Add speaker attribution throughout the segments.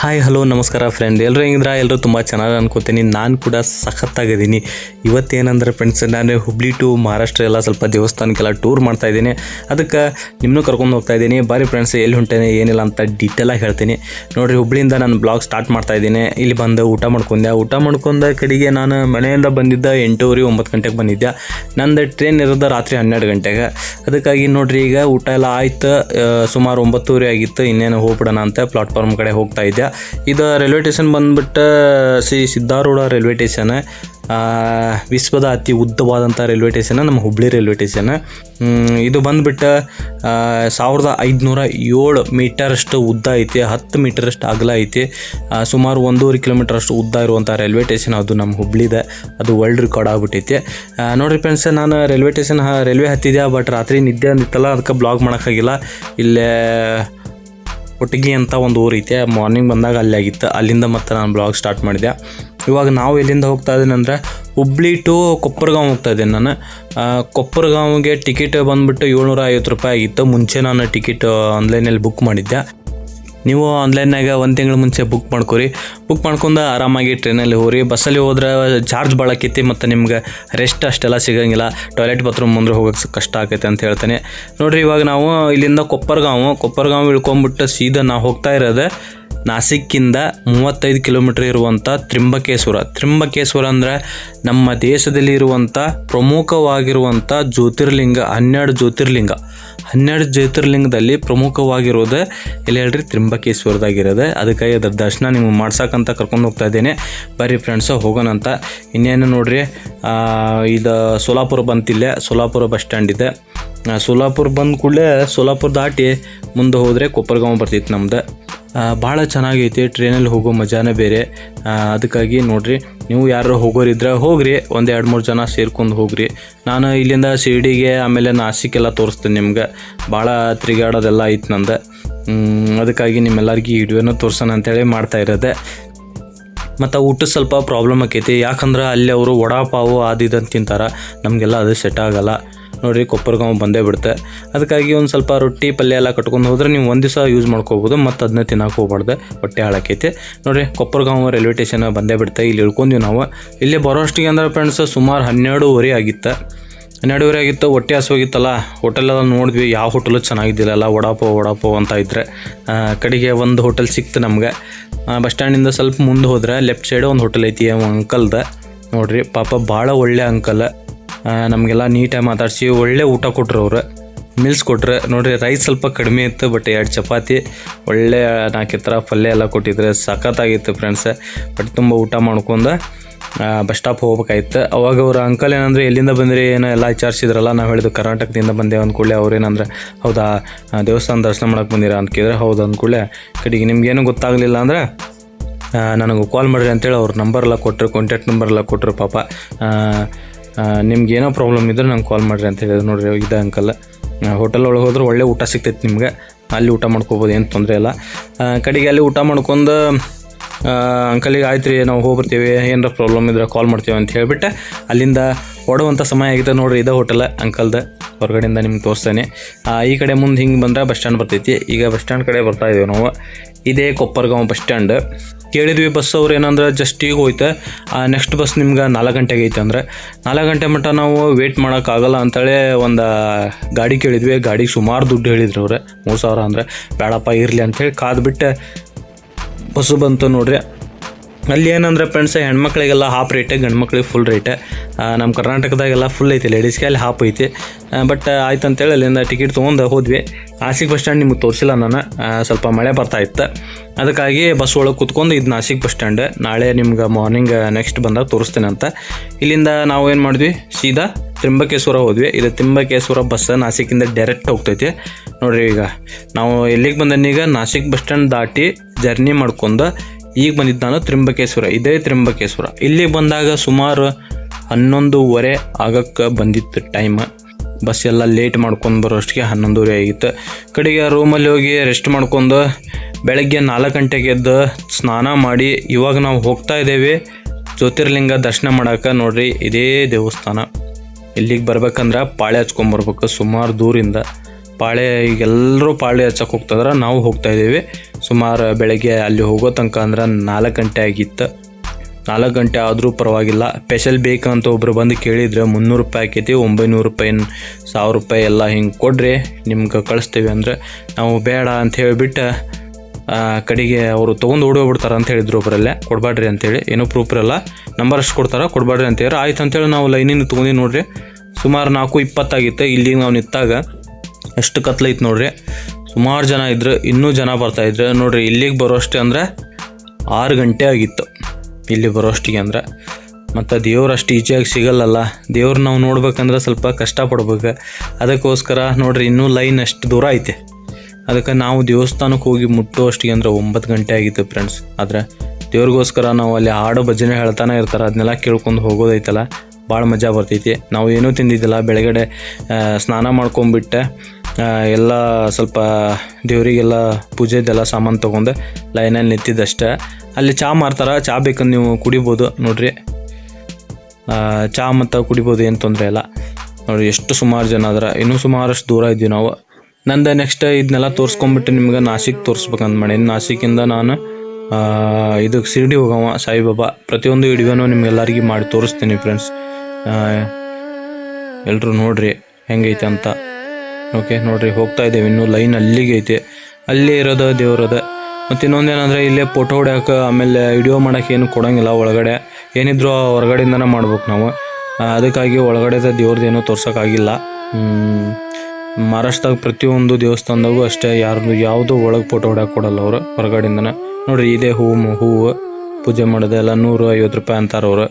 Speaker 1: Hi hello ನಮಸ್ಕಾರ friend ಎಲ್ಲರೂ ಹೆಂಗಿದ್ರ? ಎಲ್ಲರೂ ತುಂಬ ಚೆನ್ನಾಗಿ ಅನ್ಕೋತೀನಿ. ನಾನು ಕೂಡ ಸಖತ್ತಾಗಿದ್ದೀನಿ. ಇವತ್ತೇನಂದ್ರೆ ಫ್ರೆಂಡ್ಸ್ ನಾನು ಹುಬ್ಳಿ ಟು ಮಹಾರಾಷ್ಟ್ರ ಎಲ್ಲ ಸ್ವಲ್ಪ ದೇವಸ್ಥಾನಕ್ಕೆಲ್ಲ ಟೂರ್ ಮಾಡ್ತಾ ಇದ್ದೀನಿ. ಅದಕ್ಕೆ ನಿಮ್ಮನ್ನು ಕರ್ಕೊಂಡು ಹೋಗ್ತಾ ಇದ್ದೀನಿ. ಬಾರಿ ಫ್ರೆಂಡ್ಸ್ ಎಲ್ಲಿ ಹೊಂಟೇನೆ, ಏನಿಲ್ಲ ಅಂತ ಡೀಟೇಲಾಗಿ ಹೇಳ್ತೀನಿ. ನೋಡಿರಿ, ಹುಬ್ಳಿಯಿಂದ ನಾನು ಬ್ಲಾಗ್ ಸ್ಟಾರ್ಟ್ ಮಾಡ್ತಾ ಇದ್ದೀನಿ. ಇಲ್ಲಿ ಬಂದು ಊಟ ಮಾಡ್ಕೊಂಡೆ. ಊಟ ಮಾಡ್ಕೊಂಡ ಕಡೆಗೆ ನಾನು ಮನೆಯಿಂದ ಬಂದಿದ್ದ ಎಂಟೂವರೆ, ಒಂಬತ್ತು ಗಂಟೆಗೆ ಬಂದಿದ್ದೆ. ನಂದು ಟ್ರೈನ್ ಇರೋದು ರಾತ್ರಿ ಹನ್ನೆರಡು ಗಂಟೆಗೆ. ಅದಕ್ಕಾಗಿ ನೋಡಿರಿ, ಈಗ ಊಟ ಎಲ್ಲ ಆಯ್ತು. ಸುಮಾರು ಒಂಬತ್ತೂವರೆ ಆಗಿತ್ತು. ಇನ್ನೇನು ಹೋಗ್ಬಿಡೋಣ ಅಂತ ಪ್ಲಾಟ್ಫಾರ್ಮ್ ಕಡೆ ಹೋಗ್ತಾ ಇದ್ದೆ. ಇದು ರೈಲ್ವೆ ಸ್ಟೇಷನ್ ಬಂದ್ಬಿಟ್ಟು ಶ್ರೀ ಸಿದ್ಧಾರೂಢ ರೈಲ್ವೆ ಸ್ಟೇಷನ್ ವಿಶ್ವದ ಅತಿ ಉದ್ದವಾದಂಥ ರೈಲ್ವೆ ಸ್ಟೇಷನ್ ನಮ್ಮ ಹುಬ್ಳಿ ರೈಲ್ವೆ ಸ್ಟೇಷನ್ ಇದು ಬಂದುಬಿಟ್ಟು ಸಾವಿರದ ಐದುನೂರ ಏಳು ಮೀಟರಷ್ಟು ಉದ್ದ ಐತಿ, ಹತ್ತು ಮೀಟರಷ್ಟು ಅಗಲ ಐತಿ. ಸುಮಾರು ಒಂದೂವರೆ ಕಿಲೋಮೀಟರ್ ಅಷ್ಟು ಉದ್ದ ಇರುವಂಥ ರೈಲ್ವೆ ಸ್ಟೇಷನ್ ಅದು ನಮ್ಮ ಹುಬ್ಳಿದೆ. ಅದು ವರ್ಲ್ಡ್ ರೆಕಾರ್ಡ್ ಆಗ್ಬಿಟ್ಟೈತಿ. ನೋಡಿರಿ ಫ್ರೆಂಡ್ಸ್ ನಾನು ರೈಲ್ವೆ ಸ್ಟೇಷನ್ ರೈಲ್ವೆ ಹತ್ತಿದ್ದೆ ಬಟ್ ರಾತ್ರಿ ನಿದ್ದೆ ಅಂದಿತ್ತಲ್ಲ ಅದಕ್ಕೆ ಬ್ಲಾಗ್ ಮಾಡೋಕ್ಕಾಗಿಲ್ಲ. ಇಲ್ಲೇ ಕೊಟ್ಟಿಗೆ ಅಂತ ಒಂದು ಊರೈತೆ ಮಾರ್ನಿಂಗ್ ಬಂದಾಗ ಅಲ್ಲಿ ಆಗಿತ್ತು. ಅಲ್ಲಿಂದ ಮತ್ತೆ ನಾನು ಬ್ಲಾಗ್ ಸ್ಟಾರ್ಟ್ ಮಾಡಿದೆ. ಇವಾಗ ನಾವು ಎಲ್ಲಿಂದ ಹೋಗ್ತಾ ಇದ್ದೀನಿ ಅಂದರೆ ಹುಬ್ಳಿ ಟು ಕೊಪ್ಪರ್ಗಾಂವ್ ಹೋಗ್ತಾ ಇದ್ದೀನಿ ನಾನು. ಕೊಪ್ಪರಗಾಂವ್ಗೆ ಟಿಕೆಟ್ ಬಂದ್ಬಿಟ್ಟು ಏಳ್ನೂರ ಐವತ್ತು ರೂಪಾಯಿ ಆಗಿತ್ತು. ಮುಂಚೆ ನಾನು ಟಿಕೆಟ್ ಆನ್ಲೈನಲ್ಲಿ ಬುಕ್ ಮಾಡಿದ್ದೆ. ನೀವು ಆನ್ಲೈನ್ನಾಗ ಒಂದು ತಿಂಗಳ ಮುಂಚೆ ಬುಕ್ ಮಾಡ್ಕೊರಿ. ಬುಕ್ ಮಾಡ್ಕೊಂಡು ಆರಾಮಾಗಿ ಟ್ರೈನಲ್ಲಿ ಹೋಗ್ರಿ. ಬಸ್ಸಲ್ಲಿ ಹೋದ್ರೆ ಚಾರ್ಜ್ ಭಾಳ ಆಕೈತಿ ಮತ್ತು ನಿಮ್ಗೆ ರೆಸ್ಟ್ ಅಷ್ಟೆಲ್ಲ ಸಿಗಂಗಿಲ್ಲ. ಟಾಯ್ಲೆಟ್ ಬಾತ್ರೂಮ್ ಮುಂದೆ ಹೋಗೋಕೆ ಕಷ್ಟ ಆಕೈತೆ ಅಂತ ಹೇಳ್ತೇನೆ. ನೋಡಿರಿ ಇವಾಗ ನಾವು ಇಲ್ಲಿಂದ ಕೊಪ್ಪರ್ಗಾಂವು, ಕೊಪ್ಪರ್ಗಾಂವ್ ಇಳ್ಕೊಂಬಿಟ್ಟು ಸೀದಾ ನಾವು ಹೋಗ್ತಾ ಇರೋದು ನಾಸಿಕ್ಕಿಂದ ಮೂವತ್ತೈದು ಕಿಲೋಮೀಟ್ರ್ ಇರುವಂಥ ತ್ರಿಂಬಕೇಶ್ವರ ತ್ರಿಂಬಕೇಶ್ವರ ಅಂದರೆ ನಮ್ಮ ದೇಶದಲ್ಲಿ ಇರುವಂಥ ಪ್ರಮುಖವಾಗಿರುವಂಥ ಜ್ಯೋತಿರ್ಲಿಂಗ, ಹನ್ನೆರಡು ಜ್ಯೋತಿರ್ಲಿಂಗ. ಹನ್ನೆರಡು ಜ್ಯೋತಿರ್ಲಿಂಗದಲ್ಲಿ ಪ್ರಮುಖವಾಗಿರೋದೇ ಎಲ್ಲಿ ಹೇಳ್ರಿ ತ್ರಿಂಬಕೇಶ್ವರದಾಗಿರೋದೆ ಅದಕ್ಕಾಗಿ ಅದ್ರ ದರ್ಶನ ನಿಮ್ಗೆ ಮಾಡ್ಸಕ್ಕಂತ ಕರ್ಕೊಂಡು ಹೋಗ್ತಾ ಇದ್ದೇನೆ. ಬರ್ರಿ ಫ್ರೆಂಡ್ಸು ಹೋಗೋಣ ಅಂತ. ಇನ್ನೇನು ನೋಡ್ರಿ ಇದು ಸೋಲಾಪುರ ಬಂತಿಲ್ಲೇ, ಸೋಲಾಪುರ ಬಸ್ ಸ್ಟ್ಯಾಂಡ್ ಇದೆ. ಸೋಲಾಪುರ ಬಂದ ಕೂಡಲೇ ಸೋಲಾಪುರ ದಾಟಿ ಮುಂದೆ ಹೋದರೆ ಕೊಪ್ಪರಗಾಂವ್ ಬರ್ತಿತ್ತು ನಮ್ದು. ಭಾಳ ಚೆನ್ನಾಗೈತಿ ಟ್ರೈನಲ್ಲಿ ಹೋಗೋ ಮಜಾನೇ ಬೇರೆ. ಅದಕ್ಕಾಗಿ ನೋಡಿರಿ, ನೀವು ಯಾರು ಹೋಗೋರಿದ್ರೆ ಹೋಗ್ರಿ, ಒಂದು ಎರಡು ಮೂರು ಜನ ಸೇರ್ಕೊಂಡು ಹೋಗ್ರಿ. ನಾನು ಇಲ್ಲಿಂದ ಶಿರ್ಡಿಗೆ, ಆಮೇಲೆ ನಾಸಿಕ್ಕೆಲ್ಲ ತೋರಿಸ್ತೀನಿ ನಿಮ್ಗೆ. ಭಾಳ ತಿರುಗಾಡೋದೆಲ್ಲ ಐತೆ ನಂದು. ಅದಕ್ಕಾಗಿ ನಿಮ್ಮೆಲ್ಲರಿಗೆ ಈ ವಿಡಿಯೋನ ತೋರ್ಸೋಣ ಅಂತೇಳಿ ಮಾಡ್ತಾ ಇರೋದೆ. ಮತ್ತು ಊಟ ಸ್ವಲ್ಪ ಪ್ರಾಬ್ಲಮ್ ಆಕೈತಿ. ಯಾಕಂದ್ರೆ ಅಲ್ಲಿ ಅವರು ವಡಾ ಪಾವು ಅದು ಇದಂತ ತಿಂತಾರೆ. ನಮಗೆಲ್ಲ ಅದು ಸೆಟ್ ಆಗಲ್ಲ. ನೋಡಿರಿ ಕೊಪ್ಪರ್ಗಾಂವ್ ಬಂದೇ ಬಿಡುತ್ತೆ ಅದಕ್ಕಾಗಿ ಒಂದು ಸ್ವಲ್ಪ ರೊಟ್ಟಿ ಪಲ್ಯ ಎಲ್ಲ ಕಟ್ಕೊಂಡು ಹೋದ್ರೆ ನೀವು ಒಂದು ದಿವಸ ಯೂಸ್ ಮಾಡ್ಕೋಬೋದು ಮತ್ತು ಅದನ್ನ ತಿನ್ನೋಕೆ ಹೋಗ್ಬಾರ್ದು. ಹೊಟ್ಟೆ ಹಾಳಾಕೈತಿ. ನೋಡಿರಿ ಕೊಪ್ಪರ್ಗಾಂವ್ ರೈಲ್ವೆ ಸ್ಟೇಷನ್ ಬಂದೇ ಬಿಡುತ್ತೆ ಇಲ್ಲಿ ಇಳ್ಕೊಂಡ್ವಿ ನಾವು. ಇಲ್ಲಿ ಬರೋ ಅಷ್ಟಿಗೆ ಅಂದ್ರೆ ಫ್ರೆಂಡ್ಸ್ ಸುಮಾರು ಹನ್ನೆರಡೂವರೆ ಆಗಿತ್ತು. ಹನ್ನೆರಡುವರೆ ಆಗಿತ್ತು ಹೊಟ್ಟೆ ಹಸುವಾಗಿತ್ತಲ್ಲ. ಹೋಟೆಲೆಲ್ಲ ನೋಡಿದ್ವಿ ಯಾವ ಹೋಟೆಲು ಚೆನ್ನಾಗಿದ್ದಿಲ್ಲ ಎಲ್ಲ ವಡಾಪೋ ವಡಾಪಾವ್ ಅಂತ ಇದ್ರೆ. ಆ, ಕಡೆಗೆ ಒಂದು ಹೋಟೆಲ್ ಸಿಕ್ತು ನಮಗೆ. ಬಸ್ ಸ್ಟ್ಯಾಂಡಿಂದ ಸ್ವಲ್ಪ ಮುಂದೆ ಹೋದರೆ ಲೆಫ್ಟ್ ಸೈಡ್ ಒಂದು ಹೋಟೆಲ್ ಐತಿ ಅಂಕಲ್ದ ನೋಡಿರಿ ಪಾಪ ಭಾಳ ಒಳ್ಳೆ ಅಂಕಲ್ ನಮಗೆಲ್ಲ ನೀಟಾಗಿ ಮಾತಾಡಿಸಿ ಒಳ್ಳೆ ಊಟ ಕೊಟ್ಟರು ಅವರು. ಮಿಲ್ಸ್ ಕೊಟ್ಟರೆ ನೋಡಿರಿ ರೈಸ್ ಸ್ವಲ್ಪ ಕಡಿಮೆ ಇತ್ತು ಬಟ್ ಎರಡು ಚಪಾತಿ, ಒಳ್ಳೆ ನಾಲ್ಕು ಥರ ಪಲ್ಯ ಎಲ್ಲ ಕೊಟ್ಟಿದ್ರೆ. ಸಖತ್ತಾಗಿತ್ತು ಫ್ರೆಂಡ್ಸ್ ಬಟ್ ತುಂಬ ಊಟ ಮಾಡ್ಕೊಂಡು ಬಸ್ ಸ್ಟಾಪ್ ಹೋಗ್ಬೇಕಾಯ್ತು. ಅವಾಗ ಅವ್ರ ಅಂಕಲ್ ಏನಂದ್ರೆ, ಎಲ್ಲಿಂದ ಬಂದಿರಿ? ಏನೋ ಎಲ್ಲ ವಿಚಾರಿಸಿದ್ರಲ್ಲ, ನಾವು ಹೇಳಿದ್ದು ಕರ್ನಾಟಕದಿಂದ ಬಂದೆ ಅಂದ್ಕೂಡಲೇ ಅವ್ರು ಏನಂದ್ರೆ, ಹೌದಾ ದೇವಸ್ಥಾನ ದರ್ಶನ ಮಾಡೋಕೆ ಬಂದಿರ? ಅಂತ ಕೇಳಿದ್ರೆ, ಹೌದು ಅಂದ್ಕೂಡಲೇ ಕಡೆಗೆ ನಿಮ್ಗೇನು ಗೊತ್ತಾಗಲಿಲ್ಲ ಅಂದ್ರೆ ನನಗೆ ಕಾಲ್ ಮಾಡಿರಿ ಅಂತೇಳಿ ಅವ್ರ ನಂಬರ್ ಎಲ್ಲ ಕೊಟ್ಟರು ಕಾಂಟ್ಯಾಕ್ಟ್ ನಂಬರ್ ಎಲ್ಲ ಕೊಟ್ಟರು ಪಾಪ. ನಿಮ್ಗೆ ಏನೋ ಪ್ರಾಬ್ಲಮ್ ಇದ್ರೆ ನಂಗೆ ಕಾಲ್ ಮಾಡಿರಿ ಅಂತ ಹೇಳಿದ್ರು. ನೋಡ್ರಿ, ಇದೆ ಅಂಕಲ್. ಹೋಟೆಲ್ ಒಳಗೆ ಹೋದ್ರೆ ಒಳ್ಳೆ ಊಟ ಸಿಗ್ತೈತೆ ನಿಮ್ಗೆ. ಅಲ್ಲಿ ಊಟ ಮಾಡ್ಕೋಬೋದು, ಏನು ತೊಂದರೆ ಇಲ್ಲ. ಕಡೆಗೆ ಅಲ್ಲಿ ಊಟ ಮಾಡ್ಕೊಂಡು ಅಂಕಲಿಗೆ ಆಯ್ತು ರೀ ನಾವು ಹೋಗ್ಬರ್ತೀವಿ, ಏನಾರ ಪ್ರಾಬ್ಲಮ್ ಇದ್ರೆ ಕಾಲ್ ಮಾಡ್ತೀವಿ ಅಂತ ಹೇಳಿಬಿಟ್ಟು. ಅಲ್ಲಿಂದ ಓಡುವಂಥ ಸಮಯ ಆಗಿದೆ ನೋಡಿರಿ, ಇದೆ ಹೋಟೆಲ್ ಅಂಕಲ್ದ. ಹೊರಗಡೆಯಿಂದ ನಿಮ್ಗೆ ತೋರಿಸ್ತೇನೆ. ಈ ಕಡೆ ಮುಂದೆ ಹಿಂಗೆ ಬಂದ್ರೆ ಬಸ್ ಸ್ಟ್ಯಾಂಡ್ ಬರ್ತೈತಿ. ಈಗ ಬಸ್ ಸ್ಟ್ಯಾಂಡ್ ಕಡೆ ಬರ್ತಾ ಇದೀವಿ ನಾವು. ಇದೇ ಕೊಪ್ಪರ್ಗಾಂವ್ ಬಸ್ ಸ್ಟ್ಯಾಂಡ್ ಕೇಳಿದ್ವಿ ಬಸ್ ಅವ್ರು ಏನಂದ್ರೆ ಜಸ್ಟ್ ಈಗ ಹೋಯ್ತೆ. ನೆಕ್ಸ್ಟ್ ಬಸ್ ನಿಮ್ಗೆ ನಾಲ್ಕು ಗಂಟೆಗೆ ಐತೆ ಅಂದ್ರೆ. ನಾಲ್ಕು ಗಂಟೆ ಮಟ್ಟ ನಾವು ವೇಟ್ ಮಾಡೋಕ್ಕಾಗಲ್ಲ ಅಂತೇಳಿ ಒಂದು ಗಾಡಿ ಕೇಳಿದ್ವಿ. ಗಾಡಿಗೆ ಸುಮಾರು ದುಡ್ಡು ಹೇಳಿದ್ರು ಅವ್ರೆ. ಮೂರು ಸಾವಿರ ಅಂದರೆ. ಬೇಡಪ್ಪ, ಇರಲಿ ಅಂಥೇಳಿ ಕಾದ್ಬಿಟ್ಟು ಬಸ್ಸು ಬಂತು ನೋಡ್ರಿ. ಅಲ್ಲಿ ಏನಂದ್ರೆ ಫ್ರೆಂಡ್ಸ್ ಹೆಣ್ಮಕ್ಳಿಗೆಲ್ಲ ಹಾಫ್ ರೇಟ್ ಗಂಡು ಮಕ್ಳಿಗೆ ಫುಲ್ ರೇಟ್ ನಮ್ಮ ಕರ್ನಾಟಕದಾಗೆಲ್ಲ ಫುಲ್ ಐತಿ ಲೇಡೀಸ್ಗೆ ಅಲ್ಲಿ ಹಾಫ್ ಐತಿ. ಬಟ್ ಆಯ್ತು ಅಂತೇಳಿ ಅಲ್ಲಿಂದ ಟಿಕೆಟ್ ತೊಗೊಂಡು ಹೋದ್ವಿ. ನಾಸಿಕ್ ಬಸ್ ಸ್ಟ್ಯಾಂಡ್ ನಿಮ್ಗೆ ತೋರಿಸಿಲ್ಲ ನಾನು. ಸ್ವಲ್ಪ ಮಳೆ ಬರ್ತಾ ಇತ್ತು. ಅದಕ್ಕಾಗಿ ಬಸ್ ಒಳಗೆ ಕುತ್ಕೊಂಡು ಇದು ನಾಸಿಕ್ ಬಸ್ ಸ್ಟ್ಯಾಂಡ್ ನಾಳೆ ನಿಮ್ಗೆ ಮಾರ್ನಿಂಗ್ ನೆಕ್ಸ್ಟ್ ಬಂದಾಗ ತೋರಿಸ್ತೇನೆ ಅಂತ. ಇಲ್ಲಿಂದ ನಾವು ಏನು ಮಾಡಿದ್ವಿ? ಸೀದಾ ತ್ರಿಂಬಕೇಶ್ವರ ಹೋದ್ವಿ. ಇದು ತ್ರಿಂಬಕೇಶ್ವರ ಬಸ್ ನಾಸಿಕಿಂದ ಡೈರೆಕ್ಟ್ ಹೋಗ್ತೈತಿ. ನೋಡ್ರಿ ಈಗ, ನಾವು ಎಲ್ಲಿಗೆ ಬಂದನೀಗ ನಾಸಿಕ್ ಬಸ್ ಸ್ಟ್ಯಾಂಡ್ ದಾಟಿ ಜರ್ನಿ ಮಾಡ್ಕೊಂಡು ಈಗ ಬಂದಿದ್ದಾನು ತ್ರಿಂಬಕೇಶ್ವರ ಇದೇ ತ್ರಿಂಬಕೇಶ್ವರ ಇಲ್ಲಿ ಬಂದಾಗ ಸುಮಾರು ಹನ್ನೊಂದುವರೆ ಆಗಕ್ಕೆ ಬಂದಿತ್ತು ಟೈಮ್ ಬಸ್ ಎಲ್ಲ ಲೇಟ್ ಮಾಡ್ಕೊಂಡು ಬರೋಷ್ಟಿಗೆ ಹನ್ನೊಂದುವರೆ ಆಗಿತ್ತು. ಕಡೆಗೆ ರೂಮಲ್ಲಿ ಹೋಗಿ ರೆಸ್ಟ್ ಮಾಡ್ಕೊಂಡು ಬೆಳಗ್ಗೆ ನಾಲ್ಕು ಗಂಟೆಗೆ ಎದ್ದು ಸ್ನಾನ ಮಾಡಿ ಇವಾಗ ನಾವು ಹೋಗ್ತಾ ಇದ್ದೇವೆ. ಜ್ಯೋತಿರ್ಲಿಂಗ ದರ್ಶನ ಮಾಡೋಕೆ ನೋಡ್ರಿ, ಇದೇ ದೇವಸ್ಥಾನ. ಇಲ್ಲಿಗೆ ಬರ್ಬೇಕಂದ್ರೆ ಪಾಳೆ ಹಚ್ಕೊಂಬರ್ಬೇಕು ಸುಮಾರು ದೂರಿಂದ. ಪಾಳೆ ಈಗ ಎಲ್ಲರೂ ಪಾಳೆ ಹಚ್ಚಕ್ಕೆ ಹೋಗ್ತಾಯಿದ್ರೆ ನಾವು ಹೋಗ್ತಾ ಇದ್ದೀವಿ. ಸುಮಾರು ಬೆಳಗ್ಗೆ ಅಲ್ಲಿ ಹೋಗೋ ತನಕ ಅಂದ್ರೆ ನಾಲ್ಕು ಗಂಟೆ ಆಗಿತ್ತು. ನಾಲ್ಕು ಗಂಟೆ ಆದರೂ ಪರವಾಗಿಲ್ಲ. ಸ್ಪೆಷಲ್ ಬೇಕಂತ ಒಬ್ರು ಬಂದು ಕೇಳಿದ್ರೆ ಮುನ್ನೂರು ರೂಪಾಯಿ ಆಕೈತಿ, ಒಂಬೈನೂರು ರೂಪಾಯಿ, ಸಾವಿರ ರೂಪಾಯಿ ಎಲ್ಲ ಹಿಂಗೆ ಕೊಡ್ರಿ, ನಿಮ್ಗೆ ಕಳಿಸ್ತೀವಿ ಅಂದರೆ. ನಾವು ಬೇಡ ಅಂತ ಹೇಳಿಬಿಟ್ಟು ಕಡೆಗೆ ಅವರು ತೊಗೊಂಡು ಓಡೋಗ್ಬಿಡ್ತಾರೆ ಅಂತ ಹೇಳಿದ್ರು ಒಬ್ಬರಲ್ಲೇ ಕೊಡಬೇಡ್ರಿ ಅಂತೇಳಿ. ಏನೋ ಪ್ರೂಫ್ ಇರಲ್ಲ. ನಂಬರ್ ಅಷ್ಟು ಕೊಡ್ತಾರೆ ಕೊಡಬೇಡ್ರಿ ಅಂತ ಹೇಳಿ ಆಯ್ತು ಅಂತೇಳಿ ನಾವು ಲೈನಿಂದ ತೊಗೊಂಡು ನೋಡ್ರಿ. ಸುಮಾರು ನಾಲ್ಕು ಇಪ್ಪತ್ತಾಗಿತ್ತು. ಇಲ್ಲಿ ನಾವು ನಿಂತಾಗ ಎಷ್ಟು ಕತ್ಲೈತೆ ನೋಡ್ರಿ. ಸುಮಾರು ಜನ ಇದ್ದರು ಇನ್ನೂ ಜನ ಬರ್ತಾ ಇದ್ರು, ನೋಡ್ರಿ, ಇಲ್ಲಿಗೆ ಬರೋಷ್ಟೇ ಅಂದ್ರೆ ಆರು ಗಂಟೆ ಆಗಿತ್ತು. ಇಲ್ಲಿ ಬರೋಷ್ಟಿಗೆ ಅಂದರೆ. ಮತ್ತು ದೇವ್ರು ಅಷ್ಟು ಈಜಿಯಾಗಿ ಸಿಗಲ್ಲಲ್ಲ. ದೇವ್ರು ನಾವು ನೋಡ್ಬೇಕಂದ್ರೆ ಸ್ವಲ್ಪ ಕಷ್ಟಪಡ್ಬೇಕು. ಅದಕ್ಕೋಸ್ಕರ ನೋಡಿರಿ, ಇನ್ನೂ ಲೈನ್ ಅಷ್ಟು ದೂರ ಐತೆ. ಅದಕ್ಕೆ ನಾವು ದೇವಸ್ಥಾನಕ್ಕೆ ಹೋಗಿ ಮುಟ್ಟೋ ಅಷ್ಟಿಗೆ ಅಂದ್ರೆ ಒಂಬತ್ತು ಗಂಟೆ ಆಗಿತ್ತು ಫ್ರೆಂಡ್ಸ್. ಆದರೆ ದೇವ್ರಿಗೋಸ್ಕರ ನಾವು ಅಲ್ಲಿ ಹಾಡು ಭಜನೆ ಹೇಳ್ತಾನೆ ಇರ್ತಾರೆ, ಅದನ್ನೆಲ್ಲ ಕೇಳ್ಕೊಂಡು ಹೋಗೋದೈತಲ್ಲ. ಭಾಳ ಮಜಾ ಬರ್ತೈತಿ. ನಾವು ಏನೂ ತಿಂದಿದ್ದಿಲ್ಲ. ಬೆಳಗಡೆ ಸ್ನಾನ ಮಾಡ್ಕೊಂಬಿಟ್ಟೆ. ಎಲ್ಲ ಸ್ವಲ್ಪ ದೇವರಿಗೆಲ್ಲ ಪೂಜೆದೆಲ್ಲ ಸಾಮಾನು ತೊಗೊಂಡು. ಲೈನಲ್ಲಿ ನಿಂತಿದ್ದಷ್ಟೇ. ಅಲ್ಲಿ ಚಹಾ ಮಾರ್ತಾರೆ ಚಹಾ ಬೇಕಂದ್ರೆ ನೀವು ಕುಡಿಬೋದು. ನೋಡ್ರಿ. ಚಹಾ ಮತ್ತು ಕುಡಿಬೋದು, ಏನು ತೊಂದರೆ ಇಲ್ಲ. ನೋಡಿ ಎಷ್ಟು ಸುಮಾರು ಜನ ಅದರ. ಇನ್ನೂ ಸುಮಾರಷ್ಟು ದೂರ ಇದ್ದೀವಿ ನಾವು. ನಂದು ನೆಕ್ಸ್ಟ್ ಇದನ್ನೆಲ್ಲ ತೋರಿಸ್ಕೊಂಬಿಟ್ಟು ನಿಮ್ಗೆ ನಾಸಿಕ್ ತೋರಿಸ್ಬೇಕಂತ ಮಾಡಿ ನಾಸಿಕಿಂದ ನಾನು ಇದಕ್ಕೆ ಶಿರ್ಡಿ ಹೋಗವ ಸಾಯಿಬಾಬಾ. ಪ್ರತಿಯೊಂದು ವಿಡಿಯೋನು ನಿಮ್ಗೆಲ್ಲರಿಗೂ ಮಾಡಿ ತೋರಿಸ್ತೀನಿ ಫ್ರೆಂಡ್ಸ್ ಎಲ್ಲರೂ ನೋಡ್ರಿ ಹೆಂಗೈತೆ ಅಂತ. ಓಕೆ ನೋಡ್ರಿ, ಹೋಗ್ತಾ ಇದ್ದೇವೆ. ಇನ್ನೂ ಲೈನ್ ಅಲ್ಲಿಗೆ ಐತೆ. ಅಲ್ಲಿ ಇರೋದ ದೇವ್ರದ. ಮತ್ತು ಇನ್ನೊಂದೇನಂದ್ರೆ ಇಲ್ಲೇ ಫೋಟೋ ಹೊಡ್ಯಾಕ, ಆಮೇಲೆ ವಿಡಿಯೋ ಮಾಡಕ್ಕೆ ಏನು ಕೊಡೋಂಗಿಲ್ಲ ಒಳಗಡೆ. ಏನಿದ್ರು ಹೊರಗಡೆಯಿಂದನೇ ಮಾಡ್ಬೇಕು ನಾವು. ಅದಕ್ಕಾಗಿ ಒಳಗಡೆದ ದೇವ್ರದ್ದು ಏನೂ ತೋರ್ಸೋಕ್ಕಾಗಿಲ್ಲ. ಮಹಾರಾಷ್ಟ್ರದಾಗ ಪ್ರತಿಯೊಂದು ದೇವಸ್ಥಾನದಾಗೂ ಅಷ್ಟೇ ಯಾರು ಯಾವುದು ಒಳಗೆ ಫೋಟೋ ಹೊಡ್ಯಾಕೆ ಕೊಡಲ್ಲ ಅವರು, ಹೊರಗಡೆಯಿಂದನೇ. ನೋಡ್ರಿ, ಇದೇ ಹೂವು ಹೂವು, ಪೂಜೆ ಮಾಡೋದೆಲ್ಲ ನೂರು ಐವತ್ತು ರೂಪಾಯಿ ಅಂತಾರೆ ಅವರು